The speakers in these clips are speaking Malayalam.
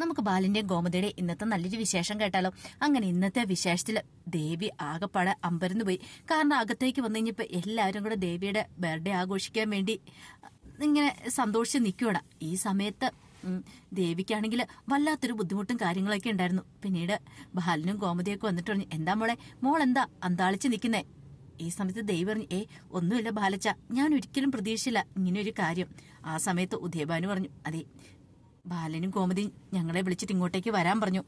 നമുക്ക് ബാലിന്റെയും ഗോമതിയുടെ ഇന്നത്തെ നല്ലൊരു വിശേഷം കേട്ടാലോ? അങ്ങനെ ഇന്നത്തെ വിശേഷത്തിൽ ദേവി ആകെപ്പാടെ അമ്പരന്ന് പോയി. കാരണം അകത്തേക്ക് വന്നു കഴിഞ്ഞപ്പോൾ എല്ലാവരും കൂടെ ദേവിയുടെ ബർത്ത്ഡേ ആഘോഷിക്കാൻ വേണ്ടി ഇങ്ങനെ സന്തോഷിച്ച് നിൽക്കുകയാണ് ഈ സമയത്ത് ദേവിക്കാണെങ്കിൽ വല്ലാത്തൊരു ബുദ്ധിമുട്ടും കാര്യങ്ങളൊക്കെ ഉണ്ടായിരുന്നു. പിന്നീട് ബാലിനും ഗോമതിയൊക്കെ വന്നിട്ട് പറഞ്ഞു എന്താ മോളെ? മോൾ എന്താ അന്താളിച്ച് നിൽക്കുന്നേ ഈ സമയത്ത് ദേവി പറഞ്ഞു ഏ ഒന്നുമില്ല ബാലച്ച. ഞാൻ ഒരിക്കലും പ്രതീക്ഷിച്ചില്ല ഇങ്ങനെ ഒരു കാര്യം. ആ സമയത്ത് ഉദയഭാനു പറഞ്ഞു അതെ ബാലനും കോമതിയും ഞങ്ങളെ വിളിച്ചിട്ട് ഇങ്ങോട്ടേക്ക് വരാൻ പറഞ്ഞു.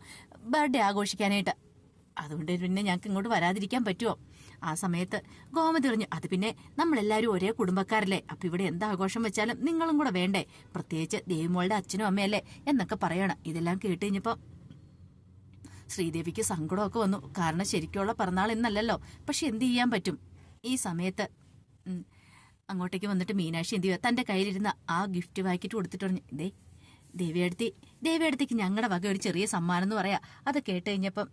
ബർത്ത്ഡേ ആഘോഷിക്കാനായിട്ട്. അതുകൊണ്ട് പിന്നെ ഞങ്ങൾക്ക് ഇങ്ങോട്ട് വരാതിരിക്കാൻ പറ്റുമോ ആ സമയത്ത് ഗോമതി പറഞ്ഞു അത് പിന്നെ നമ്മളെല്ലാവരും ഒരേ കുടുംബക്കാരല്ലേ. അപ്പൊ ഇവിടെ എന്ത് ആഘോഷം വെച്ചാലും നിങ്ങളും കൂടെ വേണ്ടേ? പ്രത്യേകിച്ച് ദേവിമോളുടെ അച്ഛനും അമ്മയല്ലേ? എന്നൊക്കെ പറയണം. ഇതെല്ലാം കേട്ട് കഴിഞ്ഞപ്പോൾ ശ്രീദേവിക്ക് സങ്കടമൊക്കെ വന്നു. കാരണം ശരിക്കുള്ള പിറന്നാൾ എന്നല്ലല്ലോ പക്ഷെ എന്ത് ചെയ്യാൻ പറ്റും? ഈ സമയത്ത് അങ്ങോട്ടേക്ക് വന്നിട്ട് മീനാക്ഷി എന്ത് ചെയ്യുക തന്റെ കയ്യിലിരുന്ന ആ ഗിഫ്റ്റ് വാക്കിട്ട് കൊടുത്തിട്ട് പറഞ്ഞു ദേ ദേവിയടുത്തി ദേവിയടുത്തേക്ക് ഞങ്ങളുടെ വക ഒരു ചെറിയ സമ്മാനം എന്ന് പറയാ. അത് കേട്ട് കഴിഞ്ഞപ്പം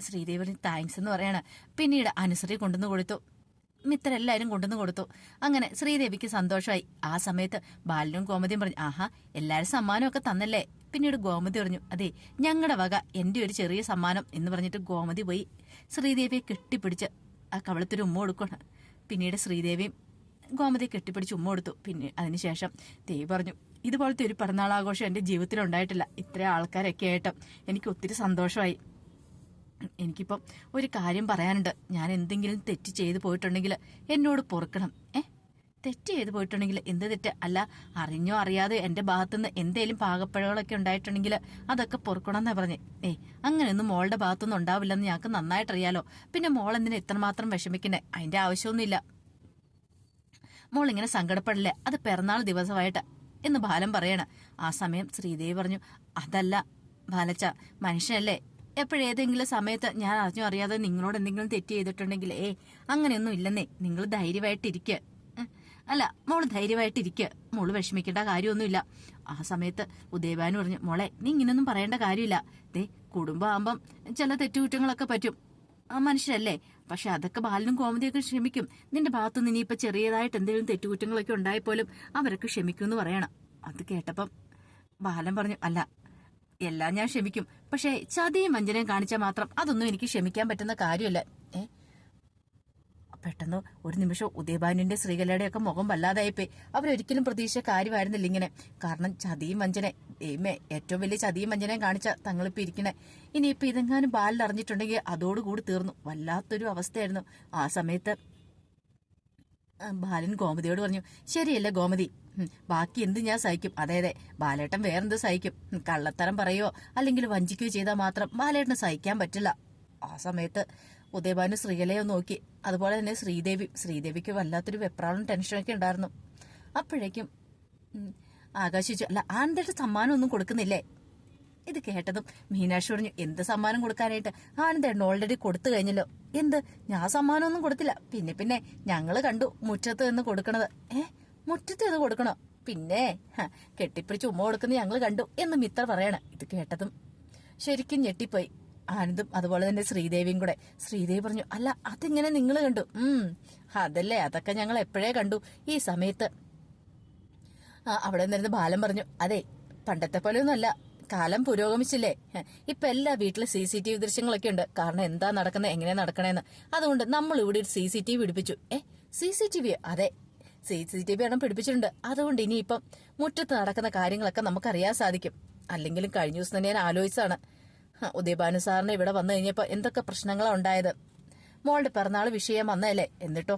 ശ്രീദേവിന് താങ്ക്സ് എന്ന് പറയാണ്. പിന്നീട് അനുസരി കൊണ്ടുവന്ന് കൊടുത്തു. മിത്രെല്ലാവരും കൊണ്ടുവന്ന് കൊടുത്തു. അങ്ങനെ ശ്രീദേവിക്ക് സന്തോഷമായി ആ സമയത്ത് ബാലനും ഗോമതിയും പറഞ്ഞു ആഹാ എല്ലാവരും സമ്മാനമൊക്കെ തന്നല്ലേ? പിന്നീട് ഗോമതി പറഞ്ഞു അതെ ഞങ്ങളുടെ വക എന്റെ ഒരു ചെറിയ സമ്മാനം എന്ന് പറഞ്ഞിട്ട് ഗോമതി പോയി. ശ്രീദേവിയെ കെട്ടിപ്പിടിച്ച് ആ കവളത്തിൽ ഉമ്മ കൊടുക്കണം പിന്നീട് ശ്രീദേവിയും ഗോമതിയെ കെട്ടിപ്പിടിച്ച് ഉമ്മ കൊടുത്തു. പിന്നെ അതിനുശേഷം ദേവി പറഞ്ഞു ഇതുപോലത്തെ ഒരു പിറന്നാൾ ആഘോഷം എന്റെ ജീവിതത്തിൽ ഉണ്ടായിട്ടില്ല. ഇത്ര ആൾക്കാരൊക്കെ ആയിട്ട് എനിക്ക് ഒത്തിരി സന്തോഷമായി. എനിക്കിപ്പം ഒരു കാര്യം പറയാനുണ്ട്. ഞാൻ എന്തെങ്കിലും തെറ്റ് ചെയ്തു പോയിട്ടുണ്ടെങ്കിൽ എന്നോട് പൊറുക്കണം. ഏ? തെറ്റ് ചെയ്തു പോയിട്ടുണ്ടെങ്കിൽ എന്ത് തെറ്റ്? അല്ല അറിഞ്ഞോ അറിയാതെ എന്റെ ഭാഗത്തുനിന്ന് എന്തേലും പാകപ്പിഴകളൊക്കെ ഉണ്ടായിട്ടുണ്ടെങ്കിൽ അതൊക്കെ പൊറുക്കണമെന്നാ പറഞ്ഞേ. ഏ അങ്ങനെയൊന്നും മോളുടെ ഭാഗത്തുനിന്ന് ഉണ്ടാവില്ലെന്ന് ഞങ്ങൾക്ക് നന്നായിട്ട് അറിയാലോ പിന്നെ മോൾ എന്തിനാ ഇത്രമാത്രം വിഷമിക്കണേ അതിന്റെ ആവശ്യമൊന്നുമില്ല. മോൾ ഇങ്ങനെ സങ്കടപ്പെടില്ല? അത് പിറന്നാൾ ദിവസമായിട്ട്. എന്ന് ബാലൻ പറയണ. ആ സമയം ശ്രീദേവി പറഞ്ഞു അതല്ല ബാലച്ച മനുഷ്യനല്ലേ? എപ്പോഴേതെങ്കിലും സമയത്ത് ഞാൻ അറിഞ്ഞോ അറിയാതെ നിങ്ങളോട് എന്തെങ്കിലും തെറ്റ് ചെയ്തിട്ടുണ്ടെങ്കിൽ ഏ അങ്ങനെയൊന്നും ഇല്ലെന്നേ നിങ്ങൾ ധൈര്യമായിട്ടിരിക്കുക അല്ല മോൾ ധൈര്യമായിട്ടിരിക്കുക മോൾ വിഷമിക്കേണ്ട കാര്യമൊന്നുമില്ല. ആ സമയത്ത് ഉദയഭാനു പറഞ്ഞു മോളെ നീ ഇങ്ങനൊന്നും പറയേണ്ട കാര്യമില്ല. ദേ കുടുംബമാകുമ്പം ചില തെറ്റുകുറ്റങ്ങളൊക്കെ പറ്റും. ആ മനുഷ്യരല്ലേ പക്ഷെ അതൊക്കെ ബാലനും കോമതിയൊക്കെ ക്ഷമിക്കും. നിന്റെ ഭാഗത്തുനിന്ന് ഇനിയിപ്പോ ചെറിയതായിട്ട് എന്തെങ്കിലും തെറ്റുകുറ്റങ്ങളൊക്കെ ഉണ്ടായപ്പോലും അവരൊക്കെ ക്ഷമിക്കും എന്ന് പറയണം. അത് കേട്ടപ്പം ബാലൻ പറഞ്ഞു അല്ല എല്ലാം ഞാൻ ക്ഷമിക്കും. പക്ഷേ ചതിയും വഞ്ചനയും കാണിച്ചാൽ മാത്രം അതൊന്നും എനിക്ക് ക്ഷമിക്കാൻ പറ്റുന്ന കാര്യമല്ല. പെട്ടെന്ന് ഒരു നിമിഷം ഉദയഭാനുവിന്റെ ശ്രീകലയുടെ ഒക്കെ മുഖം വല്ലാതായിപ്പോയി. അവരൊരിക്കലും പ്രതീക്ഷിച്ച കാര്യമായിരുന്നില്ല ഇങ്ങനെ. കാരണം ചതിയും വഞ്ചന ദൈവമേ ഏറ്റവും വലിയ ചതിയും വഞ്ചനയും കാണിച്ച തങ്ങളിപ്പോ ഇരിക്കണേ. ഇനിയിപ്പോ ഇതെങ്ങാനും ബാലിൽ അറിഞ്ഞിട്ടുണ്ടെങ്കിൽ അതോടുകൂടി തീർന്നു. വല്ലാത്തൊരു അവസ്ഥയായിരുന്നു. ആ സമയത്ത് ബാലൻ ഗോമതിയോട് പറഞ്ഞു ശരിയല്ലേ ഗോമതി. ബാക്കി എന്ത് ഞാൻ സഹിക്കും? അതെ അതെ ബാലേട്ടൻ വേറെന്ത് സഹിക്കും? കള്ളത്തരം പറയോ അല്ലെങ്കിൽ വഞ്ചിക്കുകയോ ചെയ്താൽ മാത്രം ബാലേട്ടന് സഹിക്കാൻ പറ്റില്ല. ആ സമയത്ത് ഉദയഭാനു ശ്രീകലയെ നോക്കി. അതുപോലെ തന്നെ ശ്രീദേവി ശ്രീദേവിക്ക് വല്ലാത്തൊരു വെപ്രാളും ടെൻഷനൊക്കെ ഉണ്ടായിരുന്നു. അപ്പോഴേക്കും ആകാശിച്ചു അല്ല ആനന്ദയുടെ സമ്മാനം ഒന്നും കൊടുക്കുന്നില്ലേ? ഇത് കേട്ടതും മീനാക്ഷി പറഞ്ഞു എന്ത് സമ്മാനം കൊടുക്കാനായിട്ട്? ആനന്ദേട്ടൻ ഓൾറെഡി കൊടുത്തു കഴിഞ്ഞല്ലോ. എന്ത്? ഞാൻ സമ്മാനമൊന്നും കൊടുത്തില്ല. പിന്നെ പിന്നെ ഞങ്ങൾ കണ്ടു മുറ്റത്ത് നിന്ന് കൊടുക്കണത്. ഏ? മുറ്റത്ത് നിന്ന് കൊടുക്കണോ? പിന്നെ കെട്ടിപ്പിടിച്ച് ഉമ്മ കൊടുക്കുന്നത് ഞങ്ങൾ കണ്ടു എന്ന് മിത്ര പറയണ. ഇത് കേട്ടതും ശരിക്കും ഞെട്ടിപ്പോയി. ആനന്ദും അതുപോലെ തന്നെ ശ്രീദേവിയും കൂടെ. ശ്രീദേവി പറഞ്ഞു അല്ല അതിങ്ങനെ നിങ്ങൾ കണ്ടു. ഉം അതല്ലേ അതൊക്കെ ഞങ്ങൾ എപ്പോഴേ കണ്ടു. ഈ സമയത്ത്. അവിടെ നിന്നിരുന്ന് ബാലൻ പറഞ്ഞു അതെ പണ്ടത്തെ പോലെ ഒന്നുമല്ല കാലം പുരോഗമിച്ചില്ലേ? ഇപ്പൊ എല്ലാ വീട്ടിലും സി സി ടി വി ദൃശ്യങ്ങളൊക്കെ ഉണ്ട്. കാരണം എന്താ നടക്കുന്നത് എങ്ങനെയാ നടക്കണേന്ന്. അതുകൊണ്ട് നമ്മൾ ഇവിടെ ഒരു സി സി ടി വി പിടിപ്പിച്ചു. A C C T V അതെ സി സി ടി വി എണ്ണം പിടിപ്പിച്ചിട്ടുണ്ട്. അതുകൊണ്ട് ഇനിയിപ്പം മുറ്റത്ത് നടക്കുന്ന കാര്യങ്ങളൊക്കെ നമുക്കറിയാൻ സാധിക്കും. അല്ലെങ്കിലും കഴിഞ്ഞ ദിവസം തന്നെ ഞാൻ ആലോചിച്ചാണ് ഉദയഭാനു സാറിന് ഇവിടെ വന്നു കഴിഞ്ഞപ്പോ എന്തൊക്കെ പ്രശ്നങ്ങളാ ഉണ്ടായത്? മോളുടെ പിറന്നാൾ വിഷയം വന്നതല്ലേ? എന്നിട്ടോ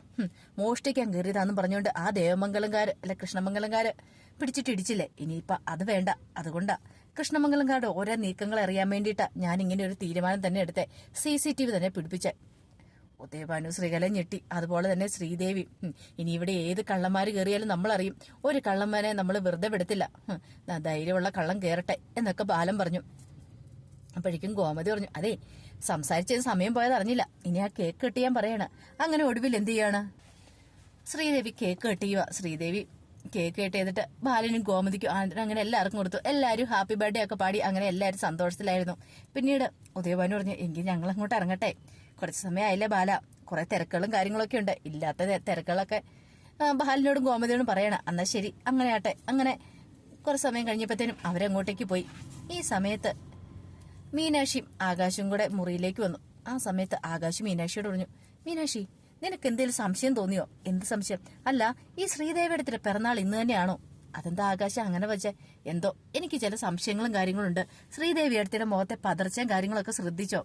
മോഷ്ടിക്കാൻ കയറിയതാന്ന് പറഞ്ഞുകൊണ്ട് ആ ദേവമംഗലംകാര് അല്ല കൃഷ്ണമംഗലംകാര് പിടിച്ചിട്ട് ഇടിച്ചില്ലേ? ഇനിയിപ്പൊ അത് വേണ്ട അതുകൊണ്ടാ. കൃഷ്ണമംഗലംകാരുടെ ഓരോ നീക്കങ്ങൾ അറിയാൻ വേണ്ടിയിട്ടാ ഞാൻ ഇങ്ങനെ ഒരു തീരുമാനം തന്നെ എടുത്തെ. സി സി ടി വി തന്നെ പിടിപ്പിച്ചേ. ഉദയഭാനു ശ്രീകല ഞെട്ടി. അതുപോലെ തന്നെ ശ്രീദേവി. ഇനി ഇവിടെ ഏത് കള്ളന്മാര് കയറിയാലും നമ്മൾ അറിയും ഒരു കള്ളന്മാരെ നമ്മൾ വെറുതെ വിടത്തില്ല. ധൈര്യമുള്ള കള്ളം കയറട്ടെ എന്നൊക്കെ ബാലം പറഞ്ഞു. അപ്പോഴേക്കും ഗോമതി പറഞ്ഞു അതെ സംസാരിച്ചത് സമയം പോയത് അറിഞ്ഞില്ല. ഇനി ആ കേക്ക് കെട്ടിയാൻ പറയണ. അങ്ങനെ ഒടുവിൽ എന്ത് ചെയ്യാണ്? ശ്രീദേവി കേക്ക് കെട്ടിയുക ശ്രീദേവി കേക്ക് കട്ട് ചെയ്തിട്ട് ബാലനും ഗോമതിക്കും അങ്ങനെ എല്ലാവർക്കും കൊടുത്തു. എല്ലാവരും ഹാപ്പി ബർത്ത്ഡേ ഒക്കെ പാടി അങ്ങനെ എല്ലാവരും സന്തോഷത്തിലായിരുന്നു. പിന്നീട് ഉദയഭാനു പറഞ്ഞു എങ്കിൽ ഞങ്ങൾ അങ്ങോട്ട് ഇറങ്ങട്ടെ. കുറച്ച് സമയമായില്ലേ ബാല. കുറെ തിരക്കുകളും കാര്യങ്ങളൊക്കെ ഉണ്ട്. ഇല്ലാത്ത തിരക്കുകളൊക്കെ ബാലിനോടും ഗോമതിയോടും പറയണം. എന്നാ ശരി അങ്ങനെ ആട്ടെ അങ്ങനെ കുറച്ച് സമയം കഴിഞ്ഞപ്പോഴത്തേനും അവരങ്ങോട്ടേക്ക് പോയി. ഈ സമയത്ത് മീനാക്ഷിയും ആകാശും കൂടെ മുറിയിലേക്ക് വന്നു. ആ സമയത്ത് ആകാശ് മീനാക്ഷിയോട് പറഞ്ഞു മീനാക്ഷി നിനക്ക് എന്തെങ്കിലും സംശയം തോന്നിയോ? എന്ത് സംശയം? അല്ല ഈ ശ്രീദേവിയുടെ പിറന്നാൾ ഇന്ന് തന്നെയാണോ? അതെന്താ ആകാശം അങ്ങനെ വെച്ചേ? എന്തോ എനിക്ക് ചില സംശയങ്ങളും കാര്യങ്ങളും ഉണ്ട് ശ്രീദേവി അടുത്തിന്റെ മുഖത്തെ പതർച്ചയും കാര്യങ്ങളൊക്കെ ശ്രദ്ധിച്ചോ?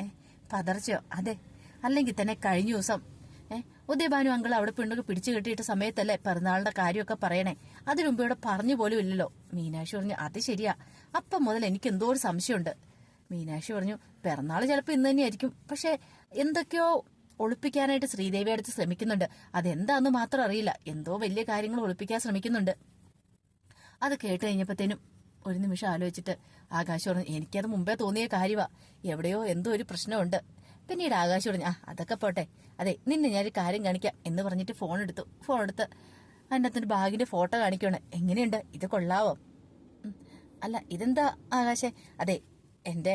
ഏ പതർച്ചയോ? അതെ. അല്ലെങ്കിൽ തന്നെ കഴിഞ്ഞ ദിവസം ഏ ഉദയഭാനു അങ്കിൾ അവിടെ പെണ്ണൊക്കെ പിടിച്ചു കെട്ടിയിട്ട സമയത്തല്ലേ പിറന്നാളിന്റെ കാര്യമൊക്കെ പറയണേ? അതിനു മുമ്പ് ഇവിടെ പറഞ്ഞു പോലും ഇല്ലല്ലോ. മീനാക്ഷി പറഞ്ഞു അത് ശരിയാ. അപ്പം മുതൽ എനിക്ക് എന്തോ ഒരു സംശയമുണ്ട്. മീനാക്ഷി പറഞ്ഞു പിറന്നാൾ ചിലപ്പോൾ ഇന്ന് തന്നെയായിരിക്കും. പക്ഷെ എന്തൊക്കെയോ ഒളിപ്പിക്കാനായിട്ട് ശ്രീദേവി അടുത്ത് ശ്രമിക്കുന്നുണ്ട്. അതെന്താന്ന് മാത്രം അറിയില്ല. എന്തോ വലിയ കാര്യങ്ങൾ ഒളിപ്പിക്കാൻ ശ്രമിക്കുന്നുണ്ട്. അത് കേട്ട് കഴിഞ്ഞപ്പോഴത്തേനും ഒരു നിമിഷം ആലോചിച്ചിട്ട് ആകാശ് പറഞ്ഞു എനിക്കത് മുമ്പേ തോന്നിയ കാര്യമാ എവിടെയോ എന്തോ ഒരു പ്രശ്നമുണ്ട്. പിന്നീട് ആകാശ് പറഞ്ഞു ആ അതൊക്കെ പോട്ടെ. അതെ നിന്നെ ഞാനൊരു കാര്യം കാണിക്കാം. എന്ന് പറഞ്ഞിട്ട് ഫോൺ എടുത്തു. ഫോൺ എടുത്ത് അതിന്റെ അകത്തൊരു ബാഗിന്റെ ഫോട്ടോ കാണിക്കുകയാണ് എങ്ങനെയുണ്ട്? ഇത് കൊള്ളാവോ. അല്ല ഇതെന്താ ആകാശേ? അതെ എന്റെ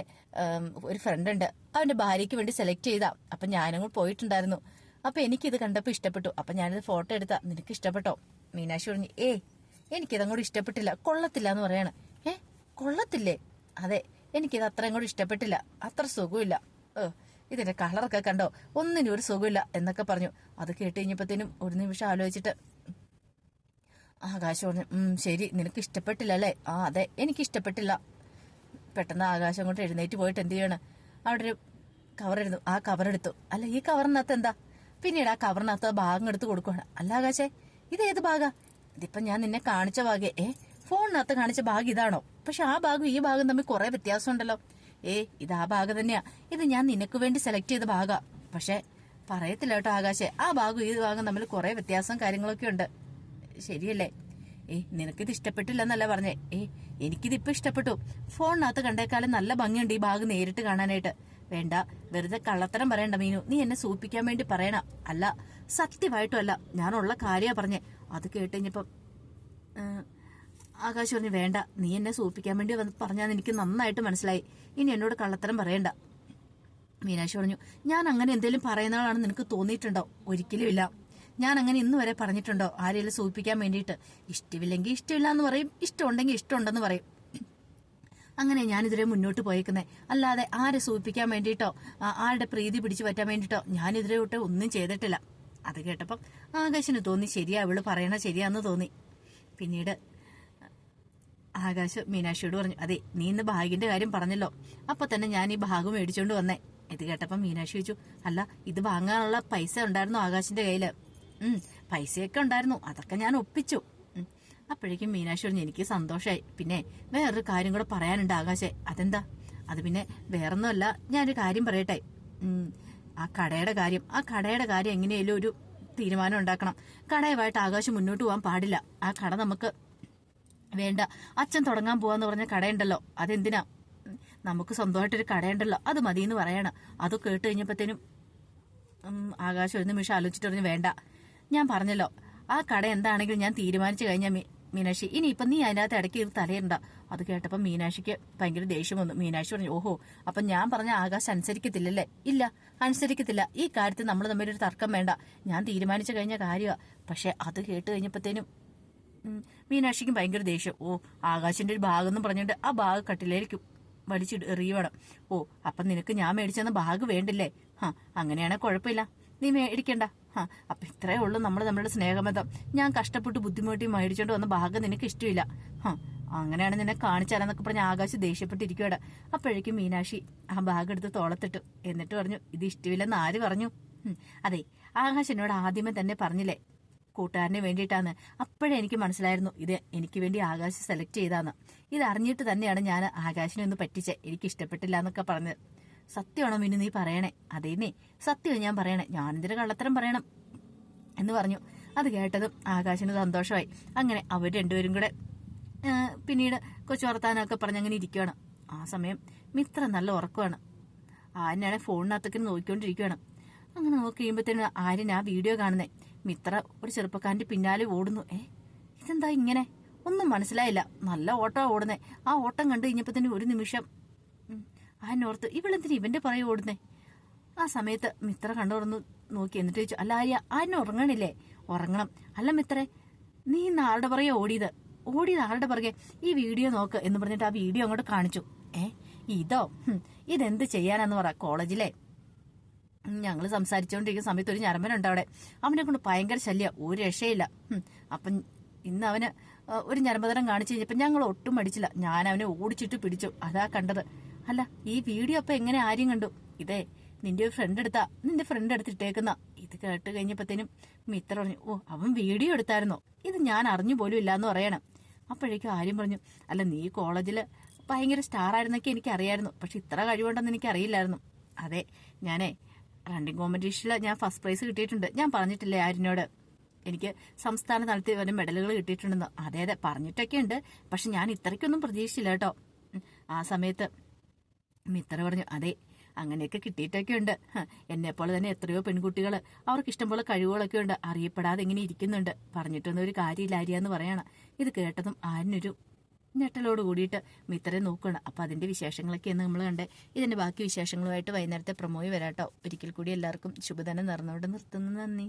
ഒരു ഫ്രണ്ട് ഉണ്ട്. അവന്റെ ഭാര്യയ്ക്ക് വേണ്ടി സെലക്ട് ചെയ്താ. അപ്പൊ ഞാനങ്ങോട്ട് പോയിട്ടുണ്ടായിരുന്നു. അപ്പൊ എനിക്കിത് കണ്ടപ്പോൾ ഇഷ്ടപ്പെട്ടു. അപ്പൊ ഞാനിത് ഫോട്ടോ എടുത്താ. നിനക്ക് ഇഷ്ടപ്പെട്ടോ? മീനാക്ഷി പറഞ്ഞു ഏ എനിക്കിതങ്ങോട്ട് ഇഷ്ടപ്പെട്ടില്ല. കൊള്ളത്തില്ല എന്ന് പറയാണ്. ഏ കൊള്ളത്തില്ലേ? അതെ എനിക്കിത് അത്രയും കൂടി ഇഷ്ടപ്പെട്ടില്ല. അത്ര സുഖമില്ല. ഏ ഇതിന്റെ കളറൊക്കെ കണ്ടോ? ഒന്നിനും ഒരു സുഖമില്ല എന്നൊക്കെ പറഞ്ഞു. അത് കേട്ട് കഴിഞ്ഞപ്പോഴത്തേനും ഒരു നിമിഷം ആലോചിച്ചിട്ട് ആകാശം പറഞ്ഞു ശരി നിനക്ക് ഇഷ്ടപ്പെട്ടില്ല അല്ലേ ആ അതെ എനിക്ക് ഇഷ്ടപ്പെട്ടില്ല പെട്ടെന്ന് ആകാശം കൊണ്ട് എഴുന്നേറ്റ് പോയിട്ട് എന്ത് ചെയ്യണം? അവിടെ ഒരു കവറെടുത്തു ആ കവറെടുത്തു അല്ല ഈ കവറിനകത്ത് എന്താ? പിന്നീട് ആ കവറിനകത്ത് ഭാഗം എടുത്ത് കൊടുക്കുവാണ്. അല്ല ആകാശേ ഇത് ഏത് ഭാഗാ? ഇതിപ്പം ഞാൻ നിന്നെ കാണിച്ച ഭാഗേ. ഏ ഫോണിനകത്ത് കാണിച്ച ഭാഗം ഇതാണോ? പക്ഷെ ആ ഭാഗം ഈ ഭാഗം തമ്മിൽ കുറെ വ്യത്യാസമുണ്ടല്ലോ. ഏ ഇത് ആ ഭാഗം തന്നെയാ. ഇത് ഞാൻ നിനക്ക് വേണ്ടി സെലക്ട് ചെയ്ത ഭാഗാ. പക്ഷെ പറയത്തില്ല കേട്ടോ ആകാശേ. ആ ഭാഗം ഈ ഭാഗം തമ്മിൽ കുറെ വ്യത്യാസം കാര്യങ്ങളൊക്കെ ഉണ്ട്. ശരിയല്ലേ? ഏ നിനക്കിത് ഇഷ്ടപ്പെട്ടില്ലെന്നല്ല പറഞ്ഞേ. ഏ എനിക്കിത് ഇപ്പൊ ഇഷ്ടപ്പെട്ടു. ഫോണിനകത്ത് കണ്ടേക്കാളും നല്ല ഭംഗിയുണ്ട് ഈ ഭാഗം നേരിട്ട് കാണാനായിട്ട്. വേണ്ട വെറുതെ കള്ളത്തരം പറയണ്ട മീനു. നീ എന്നെ സൂപ്പിക്കാൻ വേണ്ടി പറയണ. അല്ല സത്യമായിട്ടും അല്ല. ഞാനുള്ള കാര്യ പറഞ്ഞേ. അത് കേട്ട് കഴിഞ്ഞപ്പം ആകാശ് പറഞ്ഞു വേണ്ട നീ എന്നെ സൂപ്പിക്കാൻ വേണ്ടി വന്ന് പറഞ്ഞാൽ എനിക്ക് നന്നായിട്ട് മനസ്സിലായി. ഇനി എന്നോട് കള്ളത്തരം പറയണ്ട. മീനാക്ഷി പറഞ്ഞു ഞാൻ അങ്ങനെ എന്തെങ്കിലും പറയുന്നതാണെന്ന് നിനക്ക് തോന്നിയിട്ടുണ്ടോ? ഒരിക്കലും ഇല്ല. ഞാൻ അങ്ങനെ ഇന്ന് വരെ പറഞ്ഞിട്ടുണ്ടോ? ആരെയും സൂചിപ്പിക്കാൻ വേണ്ടിയിട്ട് ഇഷ്ടമില്ലെങ്കിൽ ഇഷ്ടമില്ല എന്ന് പറയും ഇഷ്ടമുണ്ടെങ്കിൽ ഇഷ്ടമുണ്ടെന്ന് പറയും. അങ്ങനെ ഞാൻ ഞാനിതുവരെ മുന്നോട്ട് പോയേക്കുന്നേ. അല്ലാതെ ആരെ സൂചിപ്പിക്കാൻ വേണ്ടിയിട്ടോ ആരുടെ പ്രീതി പിടിച്ചു പറ്റാൻ വേണ്ടിയിട്ടോ ഞാനിതുവരെ തൊട്ട് ഒന്നും ചെയ്തിട്ടില്ല. അത് കേട്ടപ്പം ആകാശിന് തോന്നി ശരിയാ ഇവൾ പറയണ ശരിയാന്ന് തോന്നി. പിന്നീട് ആകാശ് മീനാക്ഷിയോട് പറഞ്ഞു അതെ നീ ഇന്ന് ബാഗിന്റെ കാര്യം പറഞ്ഞല്ലോ. അപ്പൊ തന്നെ ഞാൻ ഈ ബാഗ് മേടിച്ചോണ്ട് വന്നേ. ഇത് കേട്ടപ്പം മീനാക്ഷി ചോദിച്ചു അല്ല ഇത് വാങ്ങാനുള്ള പൈസ ഉണ്ടായിരുന്നു ആകാശിന്റെ കയ്യിൽ. പൈസയൊക്കെ ഉണ്ടായിരുന്നു. അതൊക്കെ ഞാൻ ഒപ്പിച്ചു. അപ്പോഴേക്കും മീനാക്ഷി എനിക്ക് സന്തോഷമായി പിന്നെ വേറൊരു കാര്യം കൂടെ പറയാനുണ്ട് ആകാശേ. അതെന്താ? അത് പിന്നെ വേറൊന്നുമല്ല. ഞാനൊരു കാര്യം പറയട്ടെ. ആ കടയുടെ കാര്യം. ആ കടയുടെ കാര്യം എങ്ങനെയായാലും ഒരു തീരുമാനം ഉണ്ടാക്കണം. കടയുമായിട്ട് ആകാശം മുന്നോട്ട് പോകാൻ പാടില്ല. ആ കട നമുക്ക് വേണ്ട. അച്ഛൻ തുടങ്ങാൻ പോവാന്ന് പറഞ്ഞ കടയുണ്ടല്ലോ. അതെന്തിനാ? നമുക്ക് സ്വന്തമായിട്ടൊരു കടയുണ്ടല്ലോ. അത് മതി എന്ന് പറയണം. അത് കേട്ട് കഴിഞ്ഞപ്പോഴത്തേനും ആകാശം ഒരു നിമിഷം ആലോചിച്ചിട്ട് പറഞ്ഞു വേണ്ട. ഞാൻ പറഞ്ഞല്ലോ. ആ കട എന്താണെങ്കിലും ഞാൻ തീരുമാനിച്ചു കഴിഞ്ഞാൽ മീനാക്ഷി. ഇനി ഇപ്പൊ നീ അതിനകത്ത് ഇടയ്ക്ക് ഇത് തലയിണ്ട അത് കേട്ടപ്പോ മീനാക്ഷിക്ക് ഭയങ്കര ദേഷ്യം വന്നു. മീനാക്ഷി പറഞ്ഞു ഓഹോ അപ്പൊ ഞാൻ പറഞ്ഞ ആകാശം അനുസരിക്കത്തില്ലല്ലേ? ഇല്ല അനുസരിക്കത്തില്ല. ഈ കാര്യത്തിൽ നമ്മൾ തമ്മിൽ ഒരു തർക്കം വേണ്ട. ഞാൻ തീരുമാനിച്ചു കഴിഞ്ഞ കാര്യമാ പക്ഷെ അത് കേട്ട് കഴിഞ്ഞപ്പോഴത്തേനും മീനാക്ഷിക്കും ഭയങ്കര ദേഷ്യം. ഓ ആകാശിന്റെ ഒരു ഭാഗം എന്ന് പറഞ്ഞിട്ട് ആ ഭാഗം കട്ടിലേക്കും വലിച്ചിട്ട് എറിയണം ഓ അപ്പം നിനക്ക് ഞാൻ മേടിച്ചെന്ന ബാഗ് വേണ്ടില്ലേ? ആ അങ്ങനെയാണെ കുഴപ്പമില്ല. നീ മേടിക്കണ്ട ആ അപ്പൊ ഇത്രേ ഉള്ളൂ നമ്മൾ നമ്മളുടെ സ്നേഹബന്ധം. ഞാൻ കഷ്ടപ്പെട്ട് ബുദ്ധിമുട്ടി മേടിച്ചോണ്ട് വന്ന ഭാഗം നിനക്ക് ഇഷ്ടമില്ല ആ അങ്ങനെയാണ് നിന്നെ കാണിച്ചാലെന്നൊക്കെ പറഞ്ഞ ആകാശ് ദേഷ്യപ്പെട്ടിരിക്കുകയാണ് അപ്പോഴേക്കും മീനാക്ഷി ആ ബാഗ് എടുത്ത് തോളത്തിട്ടു. എന്നിട്ട് പറഞ്ഞു ഇത് ഇഷ്ടമില്ലെന്ന് ആര് പറഞ്ഞു? അതെ ആകാശ് എന്നോട് ആദ്യമേ തന്നെ പറഞ്ഞില്ലേ കൂട്ടുകാരന് വേണ്ടിയിട്ടാണ് അപ്പോഴേ എനിക്ക് മനസ്സിലായിരുന്നു ഇത് എനിക്ക് വേണ്ടി ആകാശ് സെലക്ട് ചെയ്താന്ന്. ഇത് അറിഞ്ഞിട്ട് തന്നെയാണ് ഞാൻ ആകാശിനെ ഒന്ന് പറ്റിച്ചേ എനിക്ക് ഇഷ്ടപ്പെട്ടില്ല എന്നൊക്കെ പറഞ്ഞത് സത്യമാണോ മിന്നു നീ പറയണേ? അതേന്നേ സത്യം ഞാൻ പറയണേ. ഞാനെന്തിനു കള്ളത്തരം പറയണം? എന്ന് പറഞ്ഞു. അത് കേട്ടതും ആകാശിന് സന്തോഷമായി. അങ്ങനെ അവർ രണ്ടുപേരും കൂടെ പിന്നീട് കൊച്ചു വർത്താനമൊക്കെ പറഞ്ഞ് അങ്ങനെ ഇരിക്കുകയാണ് ആ സമയം മിത്ര നല്ല ഉറക്കമാണ്. ആര്യനാണ് ഫോണിനകത്തൊക്കെ നോക്കിക്കൊണ്ടിരിക്കുകയാണ് അങ്ങനെ നോക്കി കഴിയുമ്പോഴത്തേനും ആര്യൻ ആ വീഡിയോ കാണുന്നേ. മിത്ര ഒരു ചെറുപ്പക്കാരന്റെ പിന്നാലെ ഓടുന്നു. ഏ ഇതെന്താ ഇങ്ങനെ? ഒന്നും മനസ്സിലായില്ല. നല്ല ഓട്ടമാണ് ഓടുന്നേ. ആ ഓട്ടം കണ്ടു തന്നെ ഒരു നിമിഷം ഉം, നോർത്ത് ഇവളെന്തിനാ ഇവന്റെ പറയും ഓടുന്നേ? ആ സമയത്ത് മിത്ര കണ്ടു തുറന്നു നോക്കി എന്നിട്ട് ചോദിച്ചു അല്ല ആര്യ ആന ഉറങ്ങണില്ലേ? ഉറങ്ങണം. അല്ല മിത്രേ നീ ഇന്ന് ആരുടെ പുറകെ ഓടിയത്? ഓടിയത് ആരുടെ പുറകെ? ഈ വീഡിയോ നോക്ക് എന്ന് പറഞ്ഞിട്ട് ആ വീഡിയോ അങ്ങോട്ട് കാണിച്ചു. ഏ ഇതോ? ഇതെന്ത് ചെയ്യാനാന്ന് പറ കോളേജിലെ? ഞങ്ങൾ സംസാരിച്ചുകൊണ്ടിരിക്കുന്ന സമയത്ത് ഒരു ഞരമ്പനുണ്ട് അവിടെ. അവനെ കൊണ്ട് ഭയങ്കര ശല്യം ഒരു രക്ഷയില്ല. അപ്പം ഇന്ന് അവന് ഒരു ഞരമ്പതരം കാണിച്ചു കഴിഞ്ഞപ്പോൾ ഞങ്ങൾ ഒട്ടും അടിച്ചില്ല ഞാൻ അവനെ ഓടിച്ചിട്ട് പിടിച്ചു. അതാ കണ്ടത്. അല്ല ഈ വീഡിയോ അപ്പൊ എങ്ങനെ ആരും കണ്ടു? ഇതേ നിന്റെ ഒരു ഫ്രണ്ട് എടുത്താ നിന്റെ ഫ്രണ്ട് എടുത്തിട്ടേക്കുന്ന. ഇത് കേട്ട് കഴിഞ്ഞപ്പോഴത്തേനും മിത്ര പറഞ്ഞു ഓ അവൻ വീഡിയോ എടുത്തായിരുന്നോ? ഇത് ഞാൻ അറിഞ്ഞു പോലും ഇല്ലാന്ന് പറയണം. അപ്പോഴേക്കും ആര്യം പറഞ്ഞു അല്ല നീ കോളേജിൽ ഭയങ്കര സ്റ്റാർ ആയിരുന്നൊക്കെ എനിക്ക് അറിയായിരുന്നു പക്ഷെ ഇത്ര കഴിവുണ്ടെന്ന് എനിക്ക് അറിയില്ലായിരുന്നു അതെ ഞാനേ റണ്ണിങ് കോമ്പറ്റീഷനിൽ ഞാൻ ഫസ്റ്റ് പ്രൈസ് കിട്ടിയിട്ടുണ്ട്. ഞാൻ പറഞ്ഞിട്ടില്ലേ ആര്യനോട്? എനിക്ക് സംസ്ഥാന തലത്തിൽ വരെ മെഡലുകൾ കിട്ടിയിട്ടുണ്ടെന്ന്. അതെ അതെ പറഞ്ഞിട്ടൊക്കെ ഉണ്ട് പക്ഷെ ഞാൻ ഇത്രയ്ക്കൊന്നും പ്രതീക്ഷിച്ചില്ല കേട്ടോ. ആ സമയത്ത് മിത്ര പറഞ്ഞു അതെ അങ്ങനെയൊക്കെ കിട്ടിയിട്ടൊക്കെ ഉണ്ട്. എന്നെപ്പോലെ തന്നെ എത്രയോ പെൺകുട്ടികൾ അവർക്ക് ഇഷ്ടംപോലെ കഴിവുകളൊക്കെ ഉണ്ട്. അറിയപ്പെടാതെ ഇങ്ങനെ ഇരിക്കുന്നുണ്ട്. പറഞ്ഞിട്ടൊന്നും ഒരു കാര്യമില്ല ആര്യാന്ന് പറയണം. ഇത് കേട്ടതും ആരിനൊരു ഞെട്ടലോട് കൂടിയിട്ട് മിത്രയെ നോക്കണം അപ്പൊ അതിന്റെ ഇന്ന് നമ്മൾ കണ്ട്. ഇതിന്റെ ബാക്കി വിശേഷങ്ങളുമായിട്ട് വൈകുന്നേരത്തെ പ്രമോയി വരാട്ടോ. ഒരിക്കൽ കൂടി എല്ലാവർക്കും ശുഭദിനം നേർന്നുകൊണ്ട് നിർത്തുന്നു. നന്ദി.